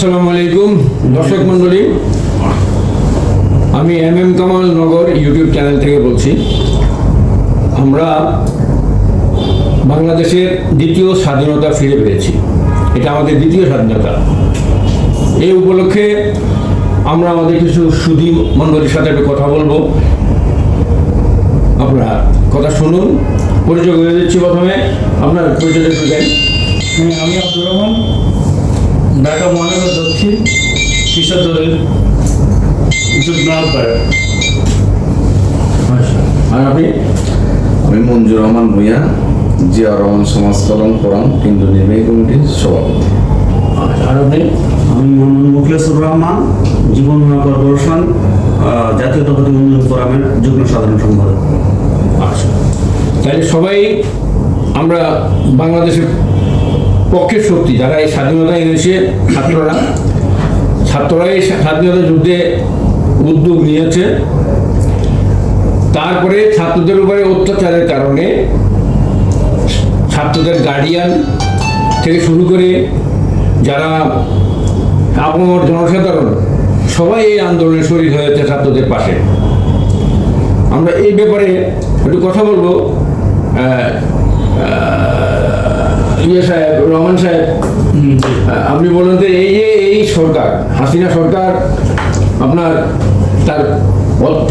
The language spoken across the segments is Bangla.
আসসালামু আলাইকুম দর্শক মণ্ডলী। আমি M M Kamal Nagar YouTube channel থেকে বলছি আমরা বাংলাদেশের দ্বিতীয় স্বাধীনতা ফিরে পেয়েছি। এটা আমাদের দ্বিতীয় স্বাধীনতা। এই উপলক্ষে আমরা আমাদের কিছু সুধী মণ্ডলীর সাথে একটু কথা বলব। আপনারা কথা শুনুন পরিচয় করে দিচ্ছি প্রথমে। আপনার পরিচয় একটু হ্যাঁ, আমি আব্দুর রহমান ঢাকা মহানগর দক্ষিণ কৃষক দলের যুগ্ম আহ্বায়ক আর আপনি? আমি মঞ্জুর রহমান ভূঁইয়া জিয়া রহমান সমাজ কল্যাণ ফোরাম কেন্দ্র নির্বাহী কমিটির সভাপতি। আর আপনি? আমি মোহাম্মদ মুখলেসুর রহমান জীবন বীমা কর্পোরেশন আহ, জাতীয়তাবাদী উন্নয়ন ফোরামের যুগ্ম সাধারণ সম্পাদক। আচ্ছা তাহলে সবাই আমরা বাংলাদেশের পক্ষের শক্তি যারা এই স্বাধীনতা এনেছে ছাত্ররা ছাত্ররা এই স্বাধীনতা যুদ্ধে উদ্যোগ নিয়েছে। তারপরে ছাত্রদের উপরে অত্যাচারের কারণে ছাত্রদের গার্ডিয়ান থেকে শুরু করে যারা আপমর জনসাধারণ, সবাই এই আন্দোলনে শরীর হয়েছে ছাত্রদের পাশে। আমরা এই ব্যাপারে একটু কথা বলব। ইয়ে সাহেব রহমান সাহেব আপনি বলুন তো এই যে এই সরকার হাসিনা সরকার আপনার তার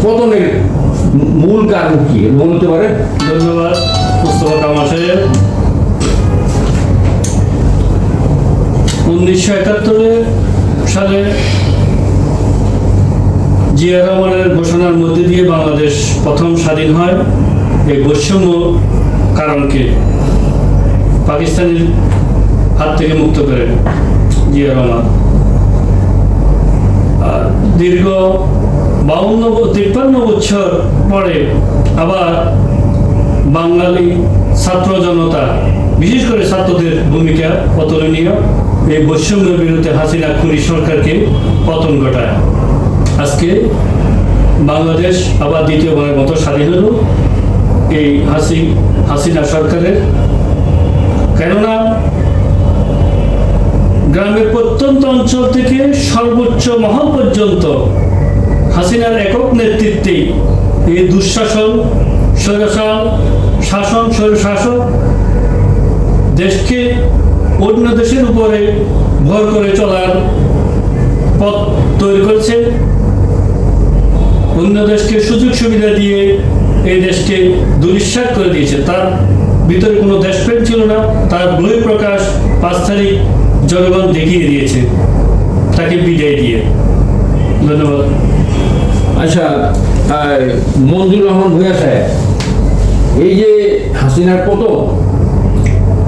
পতনের মূল কারণ কি? বলতে পারে ধন্যবাদ মুস্তফা কামাল সাহেব। উনিশশো একাত্তরে সালে জিয়া রহমানের ঘোষণার মধ্যে দিয়ে বাংলাদেশ প্রথম স্বাধীন হয়। এই বৈষম্য কারণকে পাকিস্তানের হাত থেকে মুক্ত করে জিয়া রহমান। আর দীর্ঘ বাউন্ন তিপ্পান্ন বছর পরে আবার বাঙালি ছাত্র জনতা, বিশেষ করে ছাত্রদের ভূমিকা অতুলনীয়, এই বৈষম্যের বিরুদ্ধে হাসিনা খুনি সরকারকে পতন ঘটায়। আজকে বাংলাদেশ আবার দ্বিতীয়বারের মতো স্বাধীন হলো। এই হাসি হাসিনা সরকারের কেননা গ্রামের প্রত্যন্ত অঞ্চল থেকে সর্বোচ্চ মহল পর্যন্ত হাসিনার একক নেতৃত্বে এই দুঃশাসন, স্বৈরশাসন, শাসন, স্বৈরশাসন দেশকে অন্য দেশের উপরে ভর করে চলার পথ তৈরি করেছে। অন্য দেশকে সুযোগ সুবিধা দিয়ে এই দেশকে দুরিশ্বাস করে দিয়েছে। তার ভিতরে কোনো দেশপ্রেম ছিল না তার বই প্রকাশ পাঁচ তারিখ জনগণ দেখিয়ে দিয়েছে তাকে বিদায় দিয়ে। ধন্যবাদ। আচ্ছা মঞ্জুর রহমান ভূঁইয়া সাহেব এই যে হাসিনার পতন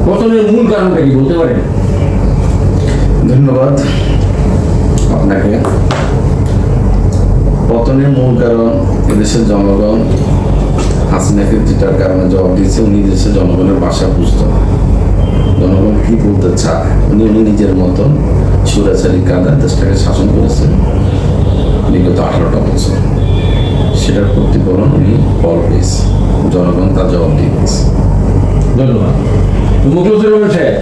পতনের মূল কারণটা কি বলতে পারেন? ধন্যবাদ আপনাকে। পতনের মূল কারণ এদেশের জনগণ হাসিনাকে যেটার কারণে জবাব দিয়েছে উনি দেশের জনগণের বাসা বুঝত। না। জনগণ কি বলতে চায়? উনি উনি নিজের মতন সুরাচারী কাদা দেশটাকে শাসন করেছেন? বিগত আঠারোটা বছর। সেটার প্রতিফলন উনি ফল পেয়েছে জনগণ তার জবাব দিয়ে দিয়েছে। ধন্যবাদ। মুখলসুর সাহেব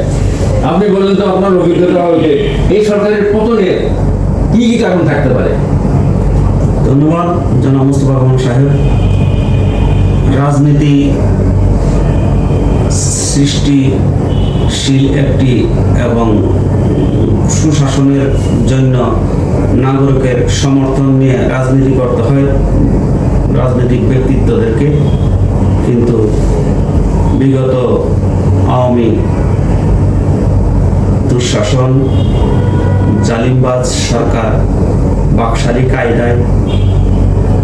আপনি বলেন তো আপনার অভিজ্ঞতা হয়েছে এই সরকারের পতনের কি কি কারণ থাকতে পারে? ধন্যবাদ জনাব মুস্তফা কামাল সাহেব। রাজনীতি সৃষ্টিশীল একটি এবং সুশাসনের জন্য নাগরিকের সমর্থন নিয়ে রাজনীতি করতে হয় রাজনৈতিক ব্যক্তিত্বদেরকে। কিন্তু বিগত আওয়ামী দুঃশাসন, জালিমবাজ সরকার, বাকশালী কায়দায়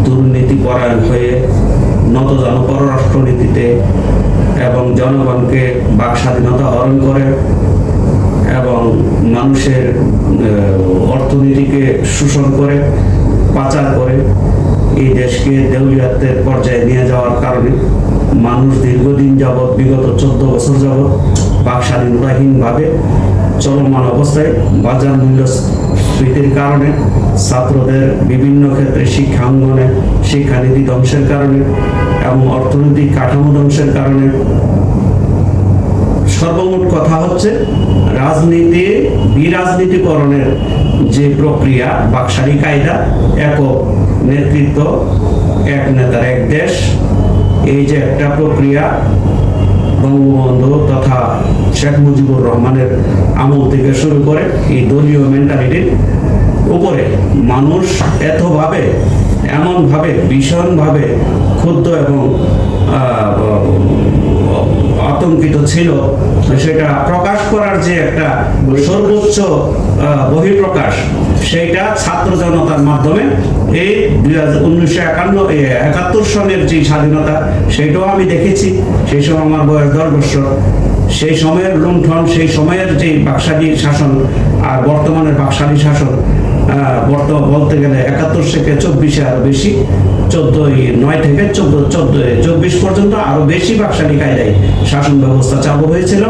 দুর্নীতিপরায়ণ হয়ে নতজন পররাষ্ট্রনীতিতে এবং জনগণকে বাক স্বাধীনতা হরণ করে এবং মানুষের অর্থনীতিকে শোষণ করে, পাচার করে এই দেশকে দেউলিয়াতের পর্যায়ে নিয়ে যাওয়ার কারণে মানুষ দীর্ঘদিন যাবৎ, বিগত চোদ্দ বছর যাবৎ বাক স্বাধীনতাহীনভাবে চলমান অবস্থায় বাজার মূল্যস্ফীতির কারণে ছাত্রদের বিভিন্ন ক্ষেত্রে শিক্ষাঙ্গনে শিক্ষানীতি ধ্বংসের কারণে এবং অর্থনৈতিক কাঠামো ধ্বংসের কারণে। সর্বমোট কথা হচ্ছে, রাজনীতি বিরাজনীতিকরণের যে প্রক্রিয়া, বাকশালী কায়দা, একক নেতৃত্ব, এক নেতার এক দেশ, এই যে একটা প্রক্রিয়া বঙ্গবন্ধু তথা শেখ মুজিবুর রহমানের আমল থেকে শুরু করে এই দলীয় মেন্টালিটির উপরে। মানুষ এতভাবে, এমনভাবে, ভীষণভাবে ক্ষুব্ধ এবং আতঙ্কিত ছিল, সেটা প্রকাশ করার যে একটা সর্বোচ্চ বহিঃপ্রকাশ, সেইটা ছাত্র জনতার মাধ্যমে এই উনিশশো একান্ন একাত্তর সনের যে স্বাধীনতা সেটাও আমি দেখেছি। সেই সময় আমার বয়স দশ বছর। সেই সময়ের লুণ্ঠন, সেই সময়ের যে বাকশালী শাসন আর বর্তমানের বাকশালী শাসন বলতে গেলে একাত্তর থেকে চব্বিশে আরও বেশি চোদ্দই নয় থেকে চোদ্দ চোদ্দ চব্বিশ পর্যন্ত আরও বেশি বাকশালী কায়দায় শাসন ব্যবস্থা চালু হয়েছিল।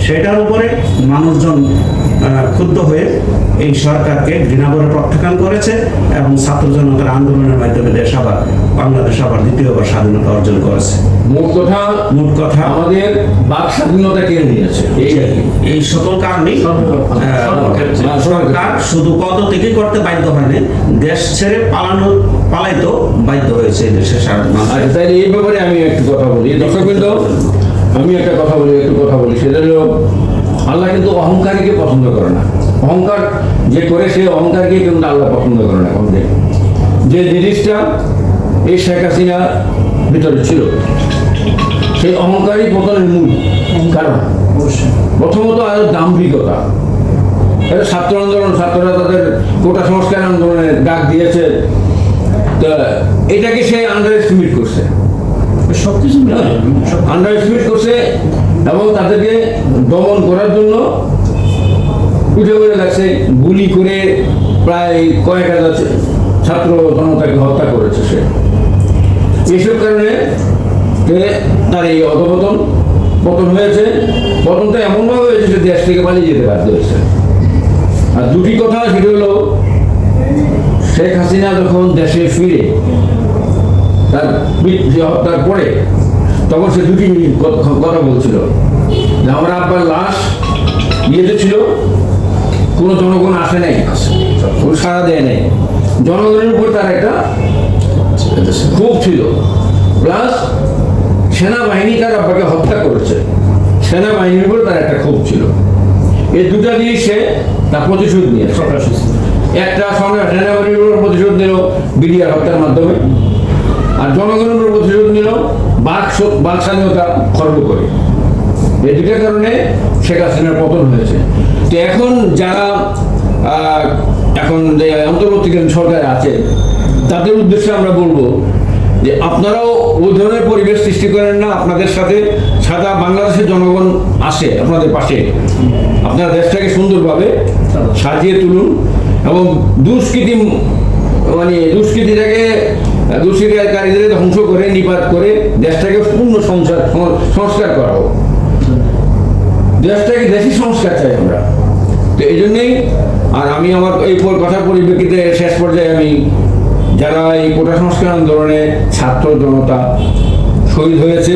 সেটার উপরে মানুষজন আহ, ক্ষুব্ধ হয়ে এই সরকারকে ঘৃণাভরে প্রত্যাখ্যান করেছে এবং ছাত্র জনতার আন্দোলনের মাধ্যমে দেশ আবার বাংলাদেশ আবার দ্বিতীয়বার স্বাধীনতা অর্জন করেছে। মোট কথা মোট কথা আমাদের বাক স্বাধীনতা কেড়ে নিয়েছে? এই সকল কারণেই সরকার শুধু পদত্যাগই করতে বাধ্য হয়নি দেশ ছেড়ে পালানো পালাইতো বাধ্য হয়েছে দেশের সাধারণ মানুষ। আচ্ছা তাহলে এই ব্যাপারে আমি একটু কথা বলি। দর্শক বিন্দু আমি একটা কথা বলি একটু কথা বলি। সেটা হলো আল্লাহ কিন্তু অহংকারীকে পছন্দ করে না। অহংকার যে করে সে অহংকারকে কিন্তু আল্লাহ পছন্দ করে না। এখন। যে জিনিসটা এই শেখ হাসিনার ভিতরে ছিল সেই অহংকারই পতনের মূল। কারণ? প্রথমত আরও দাম্ভিকতা। এটা ছাত্র আন্দোলন ছাত্ররা তাদের কোটা সংস্কার আন্দোলনের ডাক দিয়েছে। তা এটাকে সে আন্ডার এস্টিমেট করছে? সবকিছু মিলে আন্ডার এস্টিমেট করছে এবং তাদেরকে দমন করার জন্য উঠে করে লাগছে গুলি করে প্রায় কয়েক হাজার ছাত্র জনতাকে হত্যা করেছে সে। এইসব কারণে তার এই অধপতন পতন হয়েছে। পতনটা এমনভাবে হয়েছে যে দেশ থেকে পালিয়ে যেতে বাধ্য হয়েছে। আর দুটি কথা সেটা হলো, শেখ হাসিনা যখন দেশে ফিরে, তার হত্যার পরে, তখন সে দুটি কথা বলছিল। যে আমার আব্বার লাশ ইয়েতে ছিল, কোনো জনগণ আসে নাই, কোনো সাড়া দেয় নাই। জনগণের উপর তার একটা ক্ষোভ ছিল। প্লাস সেনাবাহিনী তার আব্বাকে হত্যা করেছে। সেনাবাহিনীর উপর তার একটা ক্ষোভ ছিল। এই দুটা জিনিস সে তার প্রতিশোধ নিয়ে একটা সরকার সেনাবাহিনীর উপর প্রতিশোধ নিল বিডিআর হত্যার মাধ্যমে, আর জনগণের উপর প্রতিশোধ নিল বাক বাক স্বাধীনতা খর্ব করে। এই দুটার কারণে শেখ হাসিনার পতন হয়েছে। তো এখন যারা এখন যে অন্তর্বর্তীকালীন সরকার আছে, তাদের উদ্দেশ্যে আমরা বলব যে আপনারাও ওই ধরনের পরিবেশ সৃষ্টি করেন না, আপনাদের সাথে সাদা বাংলাদেশের জনগণ আসে আপনাদের পাশে। আপনারা দেশটাকে সুন্দরভাবে সাজিয়ে তুলুন এবং দুষ্কৃতি মানে দুষ্কৃতিটাকে, দুষ্কৃতিকারীদের ধ্বংস করে, নিপাত করে দেশটাকে পূর্ণ সংসার, সংস্কার করা হোক। দেশটাকে দেশি সংস্কার চাই আমরা। তো এই জন্যেই আর আমি আমার এই কথার পরিপ্রেক্ষিতে শেষ পর্যায়ে আমি যারা এই কোটা সংস্কার আন্দোলনে ছাত্র জনতা শহীদ হয়েছে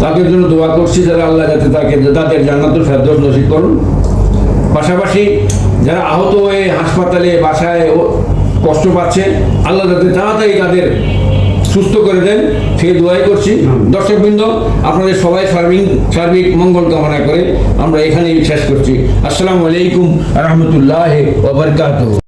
তাদের জন্য দোয়া করছি যারা আল্লাহ যাতে তাকে তাদের জান্নাতুল ফেরদৌস নসিব করুন। পাশাপাশি যারা আহত হয়ে হাসপাতালে বাসায় ও- কষ্ট পাচ্ছে আল্লাহ যাতে তাড়াতাড়ি তাদের সুস্থ করে দেন সেই দোয়াই করছি। দর্শকবৃন্দ আপনাদের সবাই সার্বিক সার্বিক মঙ্গল কামনা করে আমরা এখানেই শেষ করছি। আসসালামু আলাইকুম রহমতুল্লাহ ওবরকাত